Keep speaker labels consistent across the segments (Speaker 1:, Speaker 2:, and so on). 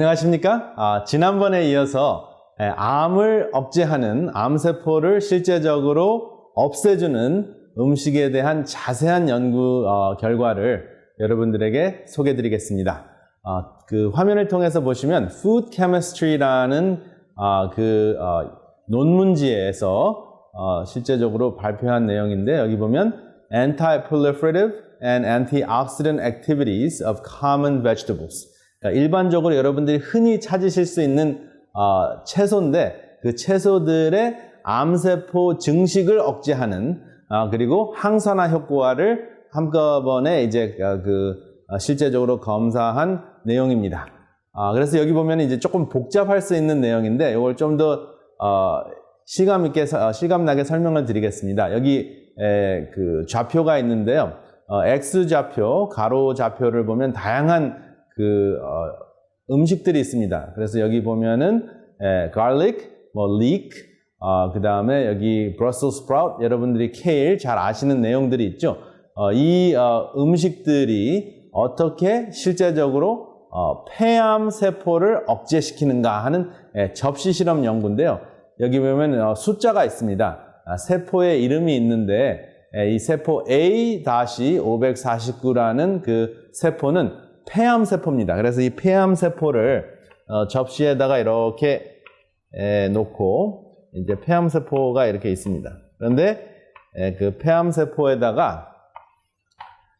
Speaker 1: 안녕하십니까? 아, 지난번에 이어서 에, 암을 억제하는 암세포를 실제적으로 없애주는 음식에 대한 자세한 연구 어, 결과를 여러분들에게 소개해 드리겠습니다. 어, 그 화면을 통해서 보시면 Food Chemistry라는 어, 그 어, 논문지에서 어, 실제적으로 발표한 내용인데 여기 보면 Anti-proliferative and antioxidant activities of common vegetables. 그러니까 일반적으로 여러분들이 흔히 찾으실 수 있는 어, 채소인데 그 채소들의 암세포 증식을 억제하는 아, 그리고 항산화 효과를 한꺼번에 이제 어, 그 어, 실제적으로 검사한 내용입니다. 아, 그래서 여기 보면 이제 조금 복잡할 수 있는 내용인데 이걸 좀더 어, 실감 있게 서- 실감 나게 설명을 드리겠습니다. 여기 에, 그 좌표가 있는데요. 어, X 좌표, 가로 좌표를 보면 다양한 그 어, 음식들이 있습니다. 그래서 여기 보면은 에, garlic, 뭐 leek, 어, 그 다음에 여기 Brussels sprout, 여러분들이 케일 잘 아시는 내용들이 있죠. 어, 이 어, 음식들이 어떻게 실제적으로 어, 폐암 세포를 억제시키는가 하는 예, 접시 실험 연구인데요. 여기 보면 어, 숫자가 있습니다. 아, 세포의 이름이 있는데 예, 이 세포 A-549라는 그 세포는 폐암 세포입니다. 그래서 이 폐암 세포를 어, 접시에다가 이렇게 에, 놓고 이제 폐암 세포가 이렇게 있습니다. 그런데 에, 그 폐암 세포에다가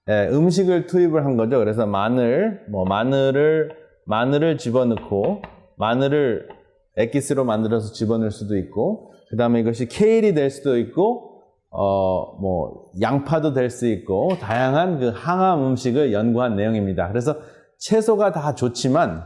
Speaker 1: 에, 음식을 투입을 한 거죠. 그래서 마늘, 뭐 마늘을 마늘을 집어넣고 마늘을 액기스로 만들어서 집어넣을 수도 있고 그 다음에 이것이 케일이 될 수도 있고 어 뭐 양파도 될 수 있고 다양한 그 항암 음식을 연구한 내용입니다. 그래서 채소가 다 좋지만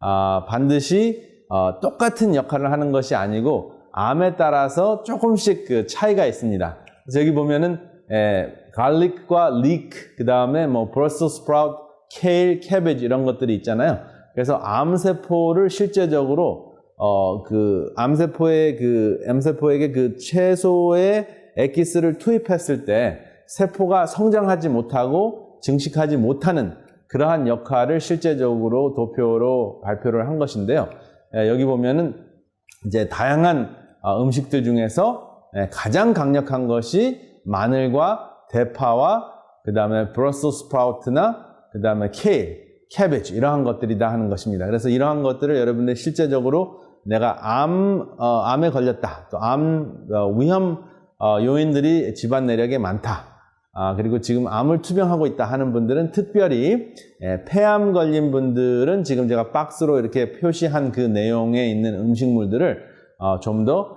Speaker 1: 아, 반드시 어, 똑같은 역할을 하는 것이 아니고 암에 따라서 조금씩 그 차이가 있습니다. 그래서 여기 보면은 에, garlic과 leek 그 다음에 뭐 Brussels sprout, kale, cabbage 이런 것들이 있잖아요. 그래서 암세포를 실제적으로 어, 그 암세포의 그 암세포에게 그 채소의 액기스를 투입했을 때 세포가 성장하지 못하고 증식하지 못하는 그러한 역할을 실제적으로 도표로 발표를 한 것인데요. 에, 여기 보면은 이제 다양한 어, 음식들 중에서 에, 가장 강력한 것이 마늘과 대파와 그 다음에 브러스 스프라우트나 그 다음에 케일, 캐베지 이러한 것들이다 하는 것입니다. 그래서 이러한 것들을 여러분들 실제적으로 내가 암, 어, 암에 걸렸다. 또 암 위험 어, 요인들이 집안 내력에 많다. 아, 그리고 지금 암을 투병하고 있다 하는 분들은 특별히 예, 폐암 걸린 분들은 지금 제가 박스로 이렇게 표시한 그 내용에 있는 음식물들을 어, 좀더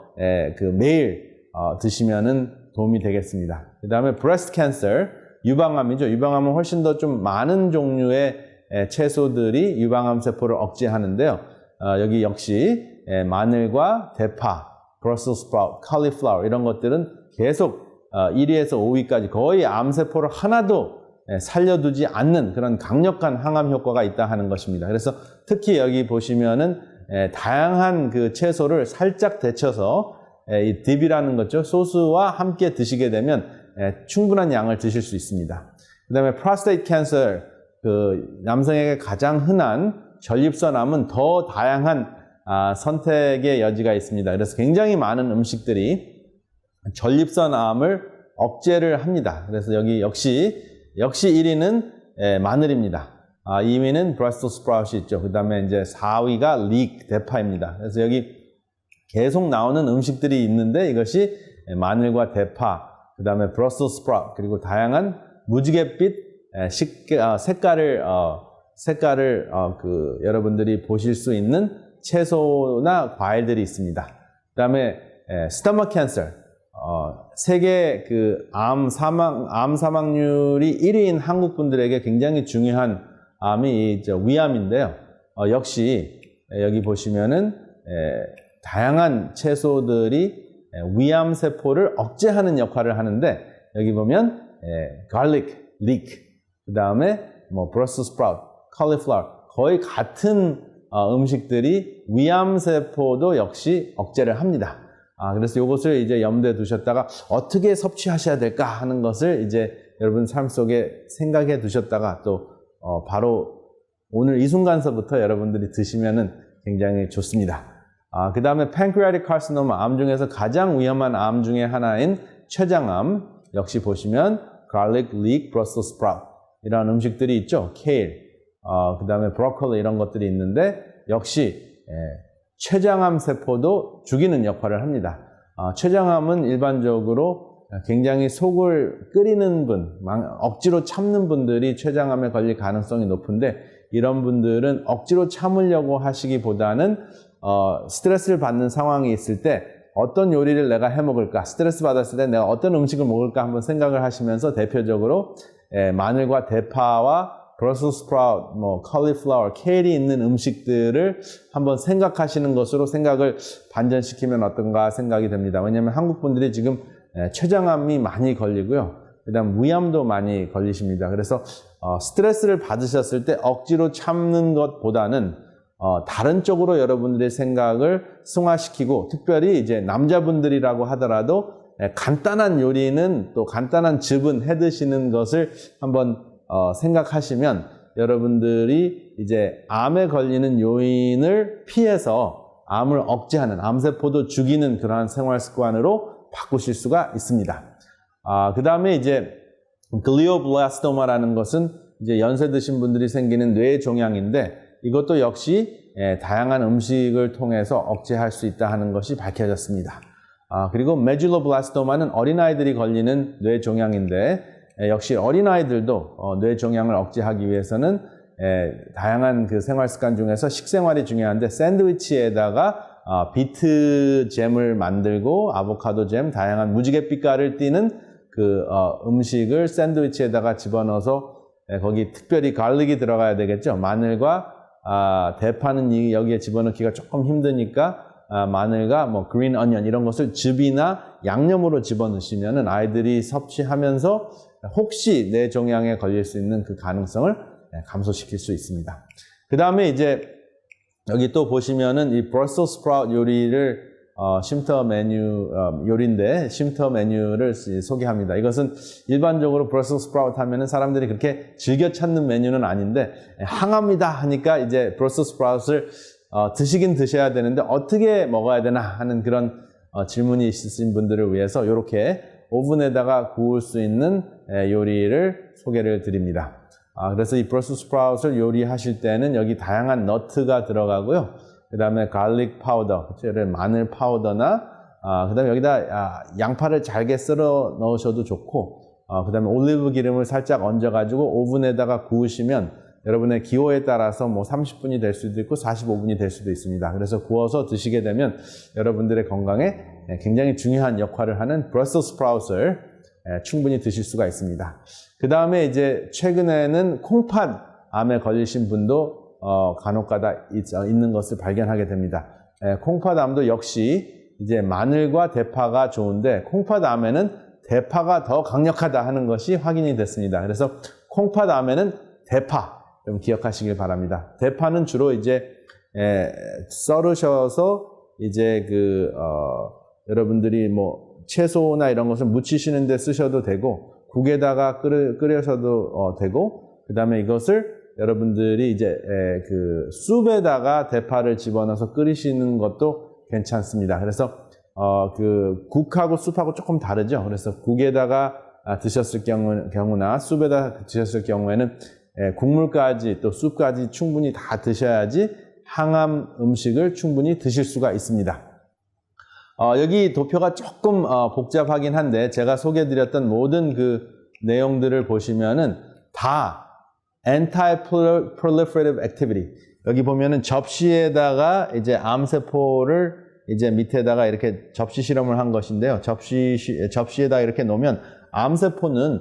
Speaker 1: 그 매일 어, 드시면은 도움이 되겠습니다. 그 다음에 breast cancer, 유방암이죠. 유방암은 훨씬 더 좀 많은 종류의 에, 채소들이 유방암 세포를 억제하는데요. 어, 여기 역시 에, 마늘과 대파, Brussels sprout, cauliflower 이런 것들은 계속 어, 1위에서 5위까지 거의 암세포를 하나도 예, 살려두지 않는 그런 강력한 항암 효과가 있다 하는 것입니다. 그래서 특히 여기 보시면은 예, 다양한 그 채소를 살짝 데쳐서 예, 이 딥이라는 거죠. 소스와 함께 드시게 되면 예, 충분한 양을 드실 수 있습니다. 그 다음에 prostate cancer, 그 남성에게 가장 흔한 전립선암은 더 다양한 아, 선택의 여지가 있습니다. 그래서 굉장히 많은 음식들이 전립선암을 억제를 합니다. 그래서 여기 역시 역시 1위는 예, 마늘입니다. 아, 2위는 브라스토 스프라웃이 있죠. 그 다음에 이제 4위가 릭 대파입니다. 그래서 여기 계속 나오는 음식들이 있는데 이것이 예, 마늘과 대파, 그 다음에 브러스 스프라웃 그리고 다양한 무지갯빛 예, 식, 아, 색깔을 어, 색깔을 어, 그 여러분들이 보실 수 있는 채소나 과일들이 있습니다. 그 다음에 스토마 캔서 어, 세계 그 암 사망 암 사망률이 1위인 한국 분들에게 굉장히 중요한 암이 이제 위암인데요. 어, 역시 여기 보시면은 에, 다양한 채소들이 에, 위암 세포를 억제하는 역할을 하는데 여기 보면 에, garlic, leek, 그 다음에 뭐 Brussels sprout, cauliflower 거의 같은 어, 음식들이 위암 세포도 역시 억제를 합니다. 아, 그래서 이것을 이제 염두에 두셨다가 어떻게 섭취하셔야 될까 하는 것을 이제 여러분 삶 속에 생각해 두셨다가 또 어, 바로 오늘 이 순간서부터 여러분들이 드시면은 굉장히 좋습니다. 아, 그 다음에 pancreatic carcinoma, 암 중에서 가장 위험한 암 중에 하나인 췌장암 역시 보시면 garlic, leek, brussels sprout 이런 음식들이 있죠. kale, 어, 그 다음에 브로콜리 이런 것들이 있는데 역시 예, 췌장암 세포도 죽이는 역할을 합니다. 아, 췌장암은 일반적으로 굉장히 속을 끓이는 분, 망- 억지로 참는 분들이 췌장암에 걸릴 가능성이 높은데 이런 분들은 억지로 참으려고 하시기보다는 어, 스트레스를 받는 상황이 있을 때 어떤 요리를 내가 해 먹을까, 스트레스 받았을 때 내가 어떤 음식을 먹을까 한번 생각을 하시면서 대표적으로 예, 마늘과 대파와 브러슬 스프라웃, 뭐 컬리플라워, 케일이 있는 음식들을 한번 생각하시는 것으로 생각을 반전시키면 어떤가 생각이 됩니다. 왜냐하면 한국 분들이 지금 예, 췌장암이 많이 걸리고요. 그다음 위암도 많이 걸리십니다. 그래서 어, 스트레스를 받으셨을 때 억지로 참는 것보다는 어, 다른 쪽으로 여러분들의 생각을 승화시키고 특별히 이제 남자분들이라고 하더라도 예, 간단한 요리는 또 간단한 즙은 해 드시는 것을 한번 어, 생각하시면 여러분들이 이제 암에 걸리는 요인을 피해서 암을 억제하는 암세포도 죽이는 그러한 생활 습관으로 바꾸실 수가 있습니다. 아, 그 다음에 이제 글리오블라스토마라는 것은 이제 연세 드신 분들이 생기는 뇌 종양인데 이것도 역시 예, 다양한 음식을 통해서 억제할 수 있다 하는 것이 밝혀졌습니다. 아, 그리고 메줄로블라스토마는 어린아이들이 걸리는 뇌 종양인데 예, 역시 어린아이들도 어, 뇌 종양을 억제하기 위해서는 예, 다양한 그 생활 습관 중에서 식생활이 중요한데 샌드위치에다가 아, 비트 잼을 만들고 아보카도 잼, 다양한 무지개 빛깔을 띠는 그 어, 음식을 샌드위치에다가 집어넣어서 예, 거기 특별히 갈릭이 들어가야 되겠죠. 마늘과 아, 대파는 이- 여기에 집어넣기가 조금 힘드니까 아, 마늘과 뭐 그린 어니언 이런 것을 즙이나 양념으로 집어넣으시면은 아이들이 섭취하면서 혹시 뇌 종양에 걸릴 수 있는 그 가능성을 예, 감소시킬 수 있습니다. 그 다음에 이제 여기 또 보시면은 이 브러셀 스프라웃 요리를 어, 쉼터 메뉴 어, 요리인데 쉼터 메뉴를 시- 소개합니다. 이것은 일반적으로 브러셀 스프라웃 하면은 사람들이 그렇게 즐겨 찾는 메뉴는 아닌데 예, 항암이다 하니까 이제 브러셀 스프라웃을 어, 드시긴 드셔야 되는데 어떻게 먹어야 되나 하는 그런 어, 질문이 있으신 분들을 위해서 이렇게 오븐에다가 구울 수 있는 예, 요리를 소개를 드립니다. 아, 그래서 이 브러스 스프라웃을 요리하실 때는 여기 다양한 너트가 들어가고요. 그 다음에 갈릭 파우더, 그쵸? 마늘 파우더나, 아, 그 다음에 여기다 아, 양파를 잘게 썰어 넣으셔도 좋고, 그 다음에 올리브 기름을 살짝 얹어가지고 오븐에다가 구우시면 여러분의 기호에 따라서 뭐 30분이 될 수도 있고 45분이 될 수도 있습니다. 그래서 구워서 드시게 되면 여러분들의 건강에 굉장히 중요한 역할을 하는 브러스 스프라웃을 예, 충분히 드실 수가 있습니다. 그 다음에 이제 최근에는 콩팥 암에 걸리신 분도 어, 간혹가다 있, 어, 있는 것을 발견하게 됩니다. 예, 콩팥 암도 역시 이제 마늘과 대파가 좋은데 콩팥 암에는 대파가 더 강력하다 하는 것이 확인이 됐습니다. 그래서 콩팥 암에는 대파 좀 기억하시길 바랍니다. 대파는 주로 이제 에, 썰으셔서 이제 그 어, 여러분들이 뭐 채소나 이런 것을 무치시는데 쓰셔도 되고 국에다가 끓여, 끓여서도 어, 되고 그 다음에 이것을 여러분들이 이제 에, 그 숲에다가 대파를 집어넣어서 끓이시는 것도 괜찮습니다. 그래서 어, 그 국하고 숲하고 조금 다르죠. 그래서 국에다가 아, 드셨을 경우, 경우나 숲에다 드셨을 경우에는 에, 국물까지 또 숲까지 충분히 다 드셔야지 항암 음식을 충분히 드실 수가 있습니다. 어, 여기 도표가 조금 어, 복잡하긴 한데 제가 소개해드렸던 모든 그 내용들을 보시면은 다 anti-proliferative activity 여기 보면은 접시에다가 이제 암세포를 이제 밑에다가 이렇게 접시 실험을 한 것인데요. 접시 접시에다 이렇게 놓으면 암세포는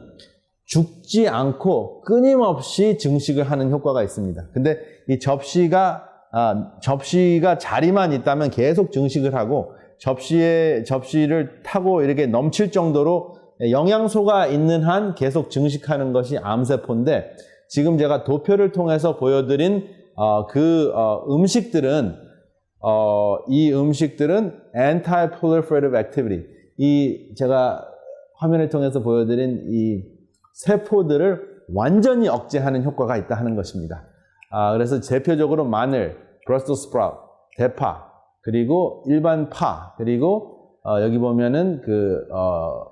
Speaker 1: 죽지 않고 끊임없이 증식을 하는 효과가 있습니다. 근데 이 접시가 아, 접시가 자리만 있다면 계속 증식을 하고 접시에 접시를 타고 이렇게 넘칠 정도로 영양소가 있는 한 계속 증식하는 것이 암세포인데 지금 제가 도표를 통해서 보여드린 어, 그 어, 음식들은 어, 이 음식들은 anti-proliferative activity 이 제가 화면을 통해서 보여드린 이 세포들을 완전히 억제하는 효과가 있다 하는 것입니다. 아, 그래서 대표적으로 마늘, 브러스 스프라우트, 대파, 그리고 일반 파, 그리고 어, 여기 보면은 그 어,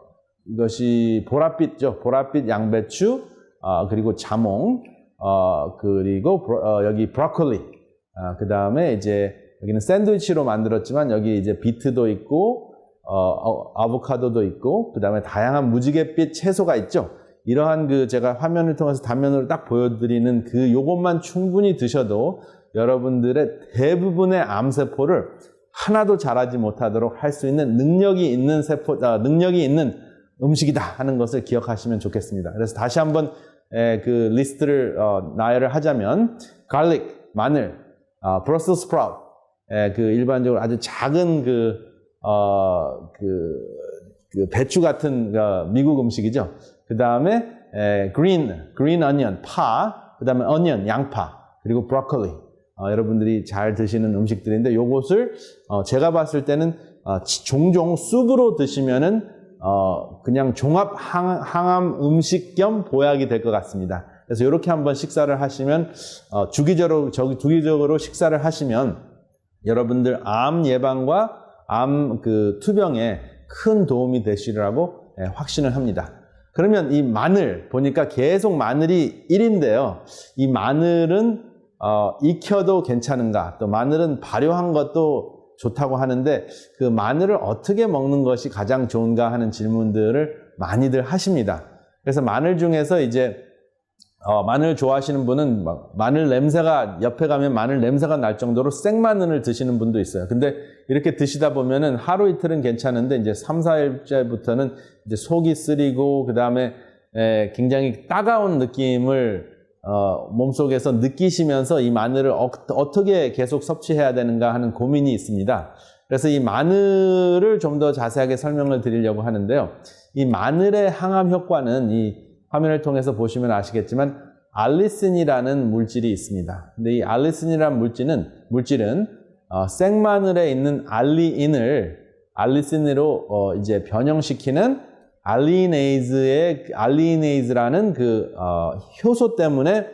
Speaker 1: 이것이 보랏빛죠. 보랏빛 양배추, 어, 그리고 자몽, 어, 그리고 브로- 어, 여기 브로콜리, 그 다음에 이제 여기는 샌드위치로 만들었지만 여기 이제 비트도 있고 어, 어, 아보카도도 있고 그 다음에 다양한 무지갯빛 채소가 있죠. 이러한 그 제가 화면을 통해서 단면으로 딱 보여드리는 그 요것만 충분히 드셔도 여러분들의 대부분의 암세포를 하나도 자라지 못하도록 할 수 있는 능력이 있는 세포, 아, 능력이 있는 음식이다 하는 것을 기억하시면 좋겠습니다. 그래서 다시 한번 에, 그 리스트를 어, 나열을 하자면 garlic, 마늘, 어, 브러스 스프라우트, 에, 그 일반적으로 아주 작은 그, 어, 그, 그 배추 같은 어, 미국 음식이죠. 그 다음에 green, green onion, 파, 그 다음에 onion, 양파, 그리고 브로콜리. 어, 여러분들이 잘 드시는 음식들인데 요것을 어, 제가 봤을 때는 어, 치- 종종 쑥으로 드시면은 어, 그냥 종합 항, 항암 음식 겸 보약이 될 것 같습니다. 그래서 이렇게 한번 식사를 하시면 어, 주기적으로 저- 주기적으로 식사를 하시면 여러분들 암 예방과 암 그 투병에 큰 도움이 되시리라고 예, 확신을 합니다. 그러면 이 마늘 보니까 계속 마늘이 1인데요. 이 마늘은 어, 익혀도 괜찮은가? 또 마늘은 발효한 것도 좋다고 하는데 그 마늘을 어떻게 먹는 것이 가장 좋은가 하는 질문들을 많이들 하십니다. 그래서 마늘 중에서 이제 어, 마늘 좋아하시는 분은 막 마늘 냄새가 옆에 가면 마늘 냄새가 날 정도로 생마늘을 드시는 분도 있어요. 근데 이렇게 드시다 보면은 하루 이틀은 괜찮은데 이제 3, 4일째부터는 이제 속이 쓰리고 그다음에 에, 굉장히 따가운 느낌을 어, 몸속에서 느끼시면서 이 마늘을 어, 어떻게 계속 섭취해야 되는가 하는 고민이 있습니다. 그래서 이 마늘을 좀 더 자세하게 설명을 드리려고 하는데요. 이 마늘의 항암 효과는 이 화면을 통해서 보시면 아시겠지만 알리신이라는 물질이 있습니다. 근데 이 알리신이라는 물질은 물질은 어, 생마늘에 있는 알리인을 알리신으로 어, 이제 변형시키는 알리네이즈의 알리네이즈라는 그 어, 효소 때문에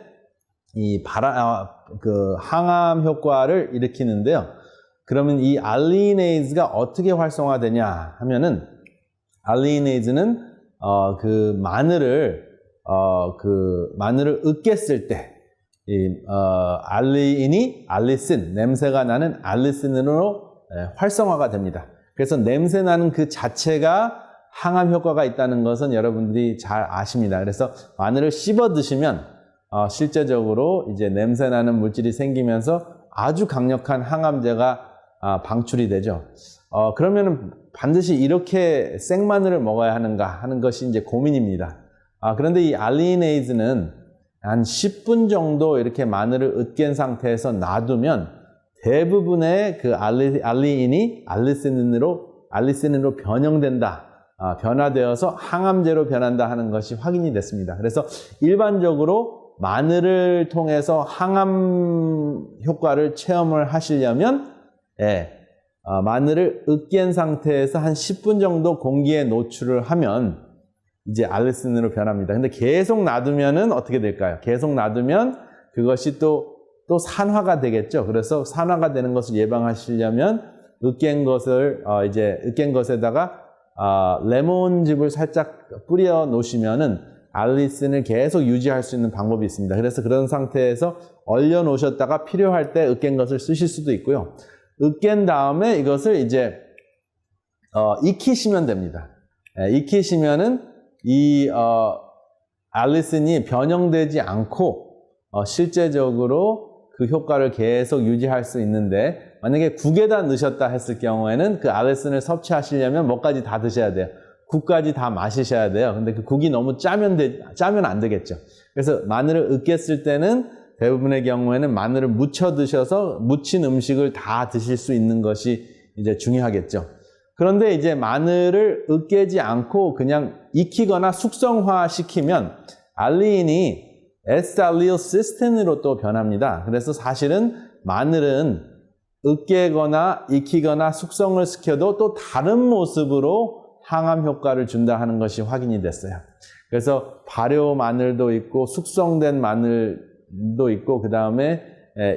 Speaker 1: 이 바라 아, 그 항암 효과를 일으키는데요. 그러면 이 알리네이즈가 어떻게 활성화되냐 하면은 알리네이즈는 어, 그 마늘을 어, 그 마늘을 으깼을 때 이, 어, 알리인이 알리신 냄새가 나는 알리신으로 예, 활성화가 됩니다. 그래서 냄새 나는 그 자체가 항암 효과가 있다는 것은 여러분들이 잘 아십니다. 그래서 마늘을 씹어 드시면 어, 실제적으로 이제 냄새 나는 물질이 생기면서 아주 강력한 항암제가 아, 방출이 되죠. 어, 그러면은 반드시 이렇게 생마늘을 먹어야 하는가 하는 것이 이제 고민입니다. 아, 그런데 이 알리네이즈는 한 10분 정도 이렇게 마늘을 으깬 상태에서 놔두면 대부분의 그 알리, 알리인이 알리시닌으로, 알리시닌으로 변형된다. 아, 변화되어서 항암제로 변한다 하는 것이 확인이 됐습니다. 그래서 일반적으로 마늘을 통해서 항암 효과를 체험을 하시려면 예, 어, 마늘을 으깬 상태에서 한 10분 정도 공기에 노출을 하면 이제 알레신으로 변합니다. 근데 계속 놔두면은 어떻게 될까요? 계속 놔두면 그것이 또, 또 산화가 되겠죠. 그래서 산화가 되는 것을 예방하시려면 으깬 것을, 어, 이제 으깬 것에다가, 어, 레몬즙을 살짝 뿌려 놓으시면은 알리신을 계속 유지할 수 있는 방법이 있습니다. 그래서 그런 상태에서 얼려 놓으셨다가 필요할 때 으깬 것을 쓰실 수도 있고요. 으깬 다음에 이것을 이제 어, 익히시면 됩니다. 예, 익히시면은 이 어, 알리신이 변형되지 않고 어, 실제적으로 그 효과를 계속 유지할 수 있는데 만약에 국에다 넣으셨다 했을 경우에는 그 알리신을 섭취하시려면 뭐까지 다 드셔야 돼요. 국까지 다 마시셔야 돼요. 근데 그 국이 너무 짜면 되, 짜면 안 되겠죠. 그래서 마늘을 으깼을 때는 대부분의 경우에는 마늘을 무쳐 드셔서 무친 음식을 다 드실 수 있는 것이 이제 중요하겠죠. 그런데 이제 마늘을 으깨지 않고 그냥 익히거나 숙성화 시키면 알리인이 에스알리오 시스틴으로 또 변합니다. 그래서 사실은 마늘은 으깨거나 익히거나 숙성을 시켜도 또 다른 모습으로 항암 효과를 준다 하는 것이 확인이 됐어요. 그래서 발효 마늘도 있고 숙성된 마늘 마늘도 있고 그 다음에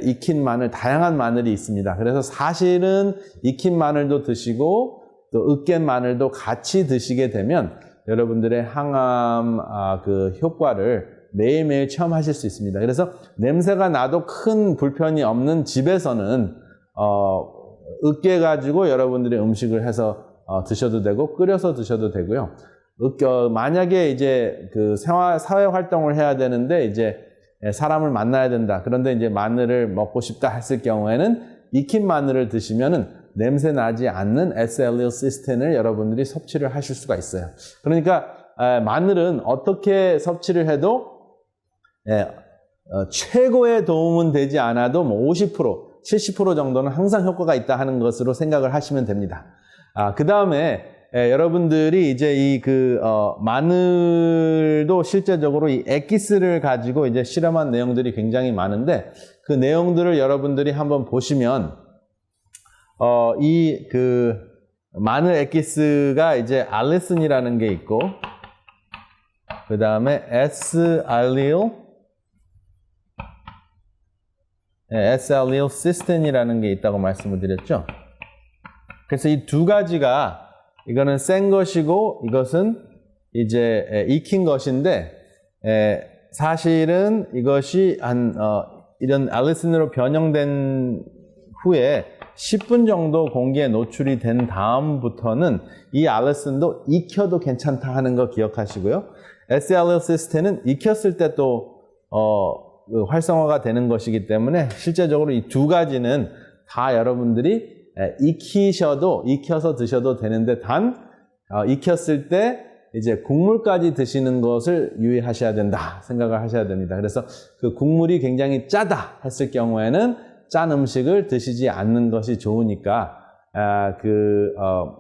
Speaker 1: 익힌 마늘 다양한 마늘이 있습니다. 그래서 사실은 익힌 마늘도 드시고 또 으깬 마늘도 같이 드시게 되면 여러분들의 항암 아, 그 효과를 매일매일 체험하실 수 있습니다. 그래서 냄새가 나도 큰 불편이 없는 집에서는 어, 으깨 가지고 여러분들이 음식을 해서 어, 드셔도 되고 끓여서 드셔도 되고요. 으깨, 만약에 이제 그 생활 사회 활동을 해야 되는데 이제 사람을 만나야 된다. 그런데 이제 마늘을 먹고 싶다 했을 경우에는 익힌 마늘을 드시면은 냄새 나지 않는 S-엘리오시스텐을 여러분들이 섭취를 하실 수가 있어요. 그러니까 에, 마늘은 어떻게 섭취를 해도 예, 어, 최고의 도움은 되지 않아도 뭐 50%, 70% 정도는 항상 효과가 있다 하는 것으로 생각을 하시면 됩니다. 아, 그 다음에 여러분들이 이제 이 그 어, 마늘도 실제적으로 이 엑기스를 가지고 이제 실험한 내용들이 굉장히 많은데 그 내용들을 여러분들이 한번 보시면 어, 이 그 마늘 엑기스가 이제 알리슨이라는 게 있고 그 다음에 S 알릴 S 알릴 시스텐이라는 게 있다고 말씀을 드렸죠. 그래서 이 두 가지가 이거는 센 것이고 이것은 이제 에, 익힌 것인데 에, 사실은 이것이 한 어, 이런 알리슨으로 변형된 후에 10분 정도 공기에 노출이 된 다음부터는 이 알리슨도 익혀도 괜찮다 하는 거 기억하시고요. SLL-시스템은 익혔을 때또 어, 그 활성화가 되는 것이기 때문에 실제적으로 이 두 가지는 다 여러분들이 에, 익히셔도 익혀서 드셔도 되는데 단 어, 익혔을 때 이제 국물까지 드시는 것을 유의하셔야 된다 생각을 하셔야 됩니다. 그래서 그 국물이 굉장히 짜다 했을 경우에는 짠 음식을 드시지 않는 것이 좋으니까 아, 그, 어,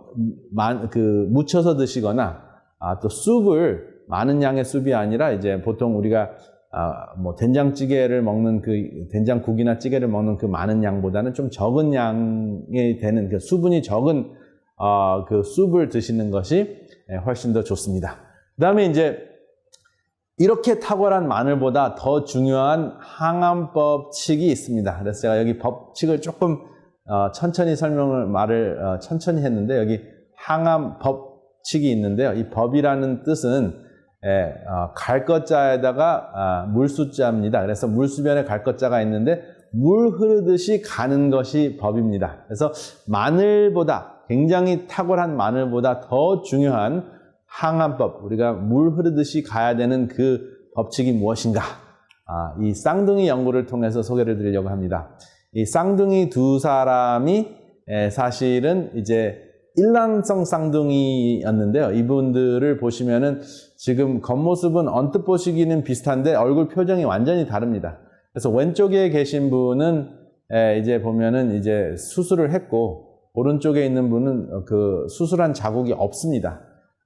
Speaker 1: 만, 그 묻혀서 드시거나 아, 또 숲을 많은 양의 숲이 아니라 이제 보통 우리가 아, 뭐 된장찌개를 먹는 그 된장국이나 찌개를 먹는 그 많은 양보다는 좀 적은 양이 되는 그 수분이 적은 어, 그 숲을 드시는 것이 훨씬 더 좋습니다. 그 다음에 이제 이렇게 탁월한 마늘보다 더 중요한 항암 법칙이 있습니다. 그래서 제가 여기 법칙을 조금 어, 천천히 설명을 말을 어, 천천히 했는데 여기 항암 법칙이 있는데요. 이 법이라는 뜻은 예, 어, 갈 것자에다가 아, 물수자입니다. 그래서 물수변에 갈 것자가 있는데 물 흐르듯이 가는 것이 법입니다. 그래서 마늘보다 굉장히 탁월한 마늘보다 더 중요한 항암법, 우리가 물 흐르듯이 가야 되는 그 법칙이 무엇인가? 아, 이 쌍둥이 연구를 통해서 소개를 드리려고 합니다. 이 쌍둥이 두 사람이 에, 사실은 이제 일란성 쌍둥이였는데요. 이분들을 보시면은 지금 겉모습은 언뜻 보시기는 비슷한데 얼굴 표정이 완전히 다릅니다. 그래서 왼쪽에 계신 분은 이제 보면은 이제 수술을 했고 오른쪽에 있는 분은 그 수술한 자국이 없습니다.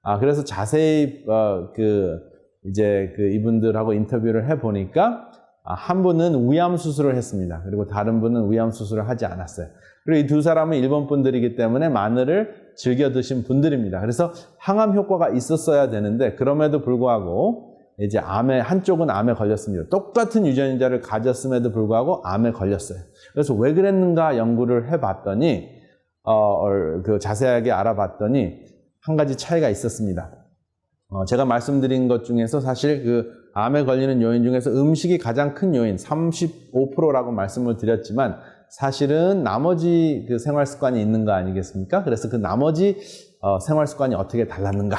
Speaker 1: 아 그래서 자세히 어, 그 이제 그 이분들하고 인터뷰를 해 보니까 아, 한 분은 위암 수술을 했습니다. 그리고 다른 분은 위암 수술을 하지 않았어요. 그리고 이 두 사람은 일본 분들이기 때문에 마늘을 즐겨 드신 분들입니다. 그래서 항암 효과가 있었어야 되는데 그럼에도 불구하고 이제 암에 한쪽은 암에 걸렸습니다. 똑같은 유전자를 가졌음에도 불구하고 암에 걸렸어요. 그래서 왜 그랬는가 연구를 해봤더니 어, 그 자세하게 알아봤더니 한 가지 차이가 있었습니다. 어, 제가 말씀드린 것 중에서 사실 그 암에 걸리는 요인 중에서 음식이 가장 큰 요인 35%라고 말씀을 드렸지만 사실은 나머지 그 생활 습관이 있는 거 아니겠습니까? 그래서 그 나머지 어, 생활 습관이 어떻게 달랐는가?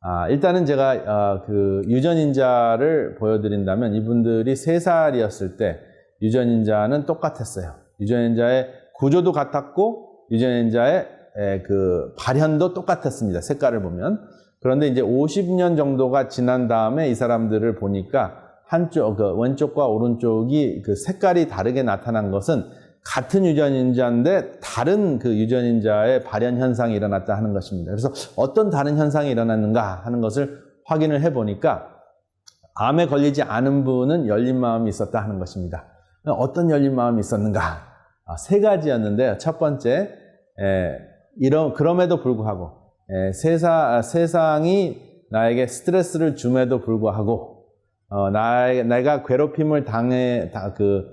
Speaker 1: 아, 일단은 제가 어, 그 유전인자를 보여드린다면 이분들이 3살이었을 때 유전인자는 똑같았어요. 유전인자의 구조도 같았고 유전인자의 에, 그 발현도 똑같았습니다. 색깔을 보면. 그런데 이제 50년 정도가 지난 다음에 이 사람들을 보니까 한쪽, 그 왼쪽과 오른쪽이 그 색깔이 다르게 나타난 것은 같은 유전인자인데 다른 그 유전인자의 발현 현상이 일어났다 하는 것입니다. 그래서 어떤 다른 현상이 일어났는가 하는 것을 확인을 해 보니까 암에 걸리지 않은 분은 열린 마음이 있었다 하는 것입니다. 어떤 열린 마음이 있었는가? 아, 세 가지였는데요. 첫 번째, 에, 이런 그럼에도 불구하고 에, 세사, 세상이 나에게 스트레스를 줌에도 불구하고 어, 나, 내가 괴롭힘을 당해, 다, 그,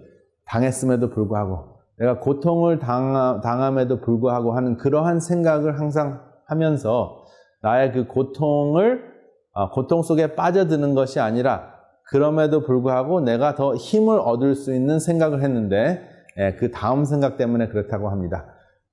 Speaker 1: 당했음에도 불구하고, 내가 고통을 당, 당함에도 불구하고 하는 그러한 생각을 항상 하면서 나의 그 고통을, 아, 고통 속에 빠져드는 것이 아니라 그럼에도 불구하고 내가 더 힘을 얻을 수 있는 생각을 했는데, 예, 그 다음 생각 때문에 그렇다고 합니다.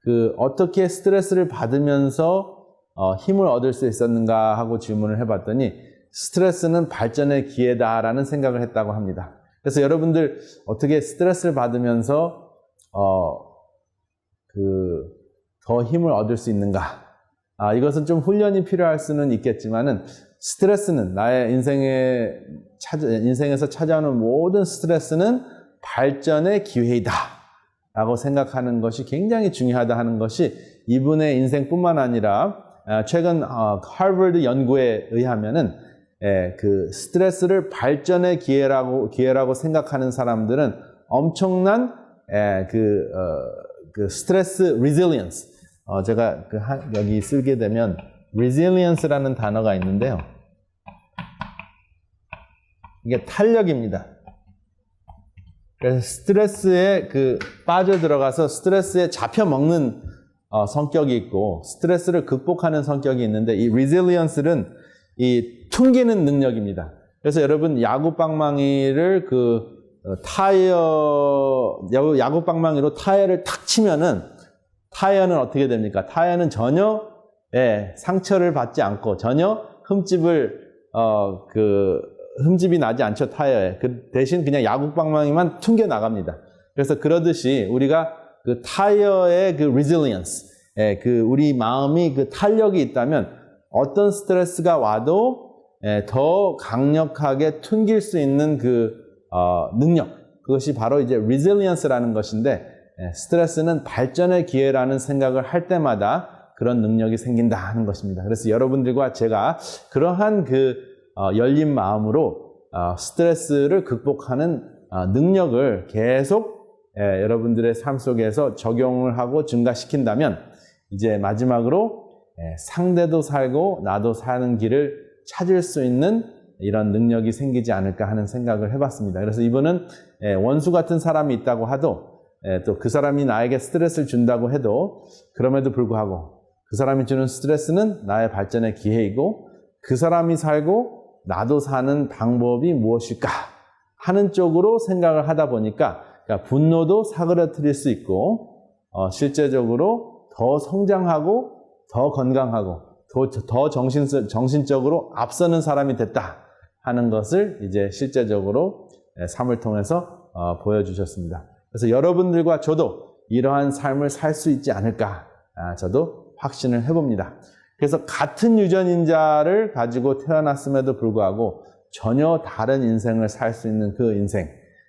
Speaker 1: 그, 어떻게 스트레스를 받으면서 어, 힘을 얻을 수 있었는가 하고 질문을 해봤더니 스트레스는 발전의 기회다라는 생각을 했다고 합니다. 그래서 여러분들 어떻게 스트레스를 받으면서 어, 그, 더 힘을 얻을 수 있는가? 아, 이것은 좀 훈련이 필요할 수는 있겠지만은 스트레스는 나의 인생에 찾아, 인생에서 찾아오는 모든 스트레스는 발전의 기회이다. 라고 생각하는 것이 굉장히 중요하다 하는 것이 이분의 인생뿐만 아니라 아, 최근 어, 하버드 연구에 의하면은 예, 그 스트레스를 발전의 기회라고 기회라고 생각하는 사람들은 엄청난 예, 그, 어, 그 스트레스 resilience 어, 제가 그 한- 여기 쓰게 되면 resilience라는 단어가 있는데요. 이게 탄력입니다. 그래서 스트레스에 그 빠져 들어가서 스트레스에 잡혀 먹는 어, 성격이 있고 스트레스를 극복하는 성격이 있는데 이 resilience는 이 퉁기는 능력입니다. 그래서 여러분 야구 방망이를 그 어, 타이어 야구, 야구 방망이로 타이어를 탁 치면은 타이어는 어떻게 됩니까? 타이어는 전혀 예, 상처를 받지 않고 전혀 흠집을 어, 그 흠집이 나지 않죠 타이어에. 그 대신 그냥 야구 방망이만 퉁겨 나갑니다. 그래서 그러듯이 우리가 그 타이어의 그 resilience, 예, 그 우리 마음이 그 탄력이 있다면 어떤 스트레스가 와도 예, 더 강력하게 튕길 수 있는 그 어, 능력, 그것이 바로 이제 resilience라는 것인데 예, 스트레스는 발전의 기회라는 생각을 할 때마다 그런 능력이 생긴다 하는 것입니다. 그래서 여러분들과 제가 그러한 그 어, 열린 마음으로 어, 스트레스를 극복하는 어, 능력을 계속 예, 여러분들의 삶 속에서 적용을 하고 증가시킨다면 이제 마지막으로 예, 상대도 살고 나도 사는 길을 찾을 수 있는 이런 능력이 생기지 않을까 하는 생각을 해봤습니다. 그래서 이분은 예, 원수 같은 사람이 있다고 하도 예, 또그 사람이 나에게 스트레스를 준다고 해도 그럼에도 불구하고 그 사람이 주는 스트레스는 나의 발전의 기회이고 그 사람이 살고 나도 사는 방법이 무엇일까 하는 쪽으로 생각을 하다 보니까 그러니까 분노도 사그러뜨릴 수 있고 어, 실제적으로 더 성장하고 더 건강하고 더, 더 정신, 정신적으로 앞서는 사람이 됐다 하는 것을 이제 실제적으로 예, 삶을 통해서 어, 보여주셨습니다. 그래서 여러분들과 저도 이러한 삶을 살 수 있지 않을까 아, 저도 확신을 해봅니다. 그래서 같은 유전인자를 가지고 태어났음에도 불구하고 전혀 다른 인생을 살 수 있는 그 인생.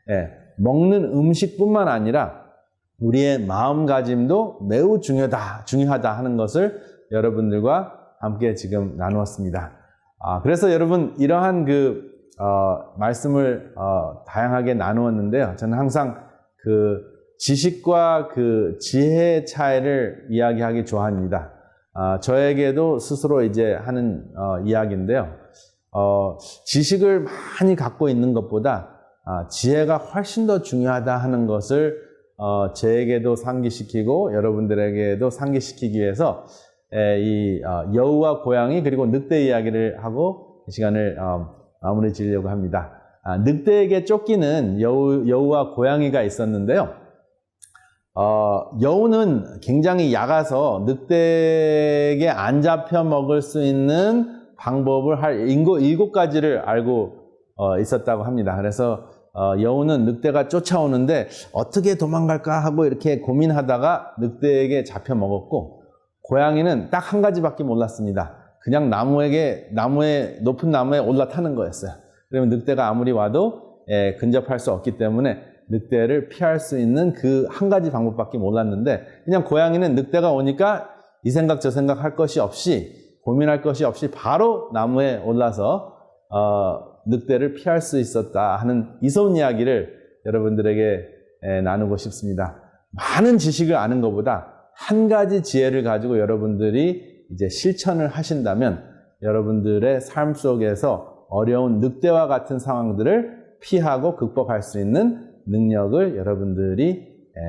Speaker 1: 예, 먹는 음식뿐만 아니라 우리의 마음가짐도 매우 중요하다, 중요하다 하는 것을 여러분들과 함께 지금 나누었습니다. 아, 그래서 여러분 이러한 그 어, 말씀을 어, 다양하게 나누었는데요. 저는 항상 그 지식과 그 지혜의 차이를 이야기하기 좋아합니다. 아, 저에게도 스스로 이제 하는 어, 이야기인데요. 어, 지식을 많이 갖고 있는 것보다 아, 지혜가 훨씬 더 중요하다 하는 것을 어, 제에게도 상기시키고 여러분들에게도 상기시키기 위해서 에, 이 어, 여우와 고양이 그리고 늑대 이야기를 하고 이 시간을 어, 마무리 지으려고 합니다. 아, 늑대에게 쫓기는 여우, 여우와 고양이가 있었는데요. 어, 여우는 굉장히 약아서 늑대에게 안 잡혀 먹을 수 있는 방법을 할 일곱, 일곱 가지를 알고 어, 있었다고 합니다. 그래서 어, 여우는 늑대가 쫓아오는데 어떻게 도망갈까 하고 이렇게 고민하다가 늑대에게 잡혀 먹었고 고양이는 딱 한 가지밖에 몰랐습니다. 그냥 나무에게 나무에 높은 나무에 올라타는 거였어요. 그러면 늑대가 아무리 와도 예, 근접할 수 없기 때문에 늑대를 피할 수 있는 그 한 가지 방법밖에 몰랐는데 그냥 고양이는 늑대가 오니까 이 생각 저 생각 할 것이 없이 고민할 것이 없이 바로 나무에 올라서 어, 늑대를 피할 수 있었다 하는 이소운 이야기를 여러분들에게 에, 나누고 싶습니다. 많은 지식을 아는 것보다 한 가지 지혜를 가지고 여러분들이 이제 실천을 하신다면 여러분들의 삶 속에서 어려운 늑대와 같은 상황들을 피하고 극복할 수 있는 능력을 여러분들이 에,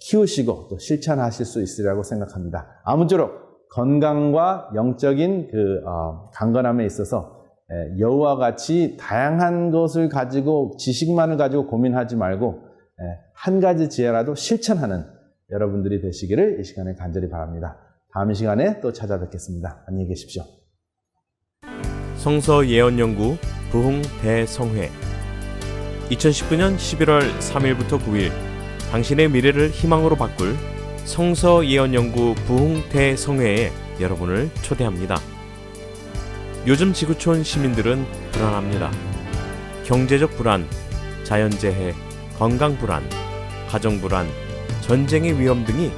Speaker 1: 키우시고 또 실천하실 수 있으리라고 생각합니다. 아무쪼록 건강과 영적인 그 어, 강건함에 있어서 에, 여우와 같이 다양한 것을 가지고 지식만을 가지고 고민하지 말고 에, 한 가지 지혜라도 실천하는 여러분들이 되시기를 이 시간에 간절히 바랍니다. 다음 시간에 또 찾아뵙겠습니다. 안녕히 계십시오.
Speaker 2: 성서 예언 연구 부흥 대성회 2019년 11월 3일부터 9일 당신의 미래를 희망으로 바꿀 성서 예언 연구 부흥 대성회에 여러분을 초대합니다. 요즘 지구촌 시민들은 불안합니다. 경제적 불안, 자연재해, 건강 불안, 가정 불안, 전쟁의 위험 등이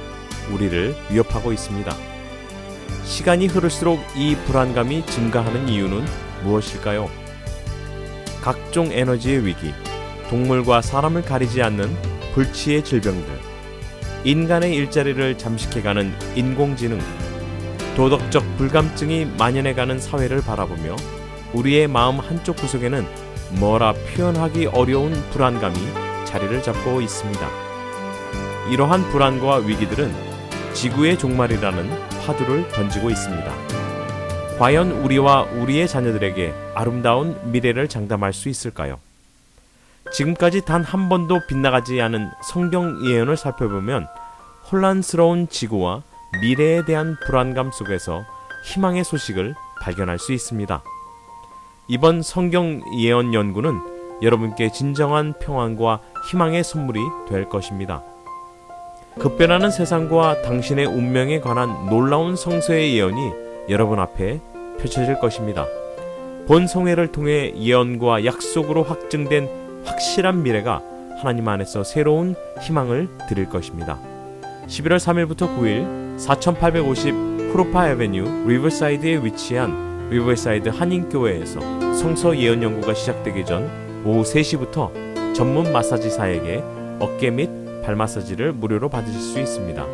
Speaker 2: 우리를 위협하고 있습니다. 시간이 흐를수록 이 불안감이 증가하는 이유는 무엇일까요? 각종 에너지의 위기, 동물과 사람을 가리지 않는 불치의 질병들, 인간의 일자리를 잠식해가는 인공지능, 도덕적 불감증이 만연해가는 사회를 바라보며 우리의 마음 한쪽 구석에는 뭐라 표현하기 어려운 불안감이 자리를 잡고 있습니다. 이러한 불안과 위기들은 지구의 종말이라는 화두를 던지고 있습니다. 과연 우리와 우리의 자녀들에게 아름다운 미래를 장담할 수 있을까요? 지금까지 단 한 번도 빗나가지 않은 성경 예언을 살펴보면 혼란스러운 지구와 미래에 대한 불안감 속에서 희망의 소식을 발견할 수 있습니다. 이번 성경 예언 연구는 여러분께 진정한 평안과 희망의 선물이 될 것입니다. 급변하는 세상과 당신의 운명에 관한 놀라운 성서의 예언이 여러분 앞에 펼쳐질 것입니다. 본 성회를 통해 예언과 약속으로 확증된 확실한 미래가 하나님 안에서 새로운 희망을 드릴 것입니다. 11월 3일부터 9일 4850 프로파 에베뉴 리버사이드에 위치한 리버사이드 한인교회에서 성서 예언 연구가 시작되기 전 오후 3시부터 전문 마사지사에게 어깨 및 발 마사지를 무료로 받으실 수 있습니다.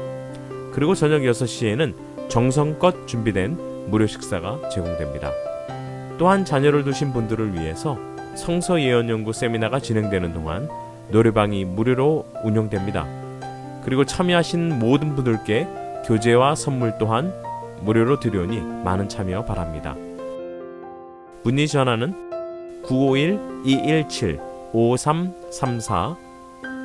Speaker 2: 그리고 저녁 6시에는 정성껏 준비된 무료 식사가 제공됩니다. 또한 자녀를 두신 분들을 위해서 성서 예언 연구 세미나가 진행되는 동안 노래방이 무료로 운영됩니다. 그리고 참여하신 모든 분들께 교재와 선물 또한 무료로 드려오니 많은 참여 바랍니다. 문의 전화는 951-217-5334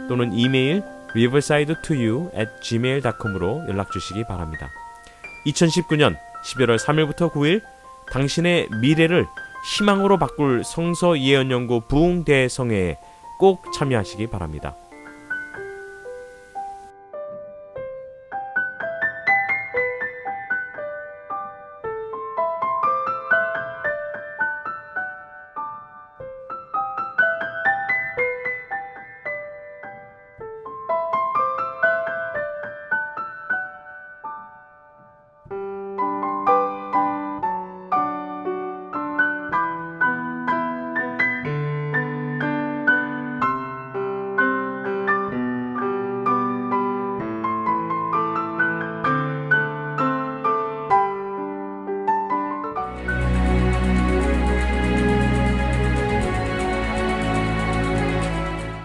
Speaker 2: 또는 이메일 riverside2u at gmail.com으로 연락 주시기 바랍니다. 2019년 11월 3일부터 9일 당신의 미래를 희망으로 바꿀 성서 예언 연구 부흥 대성회에 꼭 참여하시기 바랍니다.